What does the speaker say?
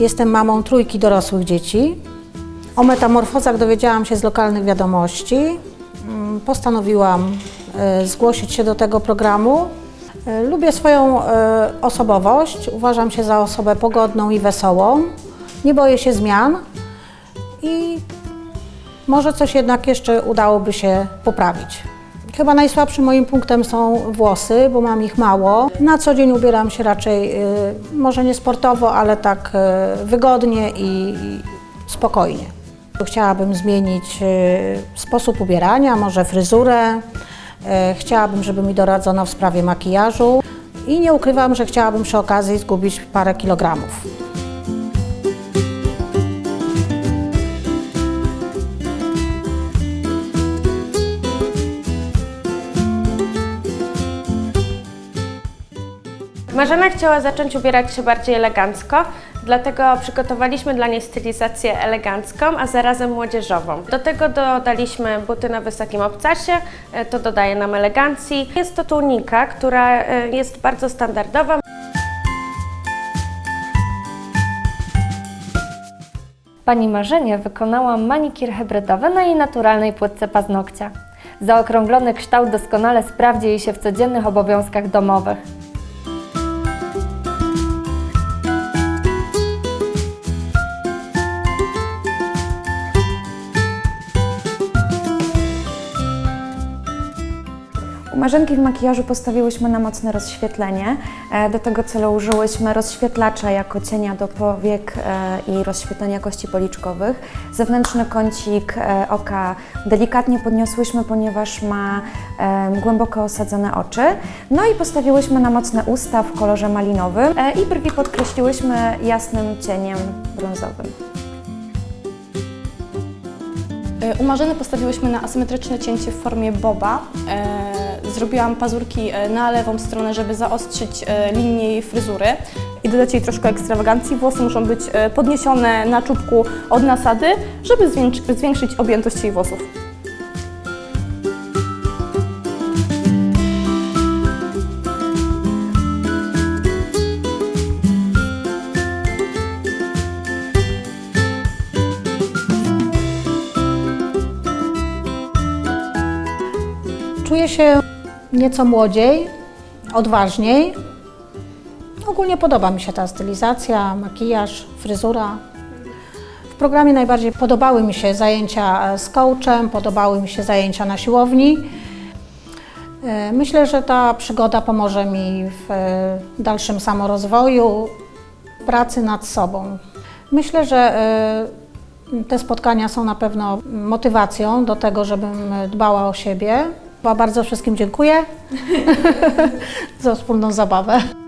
Jestem mamą trójki dorosłych dzieci. O metamorfozach dowiedziałam się z lokalnych wiadomości. Mm, Postanowiłam e, zgłosić się do tego programu. E, Lubię swoją e, osobowość, uważam się za osobę pogodną i wesołą. Nie boję się zmian i może coś jednak jeszcze udałoby się poprawić. Chyba najsłabszym moim punktem są włosy, bo mam ich mało. Na co dzień ubieram się raczej, y, może nie sportowo, ale tak y, wygodnie i, spokojnie. Chciałabym zmienić y, sposób ubierania, może fryzurę. Chciałabym, żeby mi doradzono w sprawie makijażu i nie ukrywam, że chciałabym przy okazji zgubić parę kilogramów. Marzena chciała zacząć ubierać się bardziej elegancko, dlatego przygotowaliśmy dla niej stylizację elegancką, a zarazem młodzieżową. Do tego dodaliśmy buty na wysokim obcasie, e, to dodaje nam elegancji. Jest to tunika, która e, jest bardzo standardowa. Pani Marzenie wykonała manikir hybrydowy na jej naturalnej płytce paznokcia. Zaokrąglony kształt doskonale sprawdzi jej się w codziennych obowiązkach domowych. Marzenki w makijażu postawiłyśmy na mocne rozświetlenie. E, Do tego celu użyłyśmy rozświetlacza jako cienia do powiek e, i rozświetlenia kości policzkowych. Zewnętrzny kącik e, oka delikatnie podniosłyśmy, ponieważ ma głęboko osadzone oczy. No i postawiłyśmy na mocne usta w kolorze malinowym i brwi podkreśliłyśmy jasnym cieniem brązowym. U Marzeny postawiłyśmy na asymetryczne cięcie w formie boba. Zrobiłam pazurki e, na lewą stronę, żeby zaostrzyć e, linię jej fryzury i dodać jej troszkę ekstrawagancji. Włosy muszą być e, podniesione na czubku od nasady, żeby zwiększyć objętość jej włosów. Czuję się nieco młodziej, odważniej. Ogólnie podoba mi się ta stylizacja, makijaż, fryzura. W programie najbardziej podobały mi się zajęcia z coachem, podobały mi się zajęcia na siłowni. E, Myślę, że ta przygoda pomoże mi w e, dalszym samorozwoju, pracy nad sobą. Myślę, że e, te spotkania są na pewno motywacją do tego, żebym dbała o siebie. Bardzo wszystkim dziękuję za wspólną zabawę.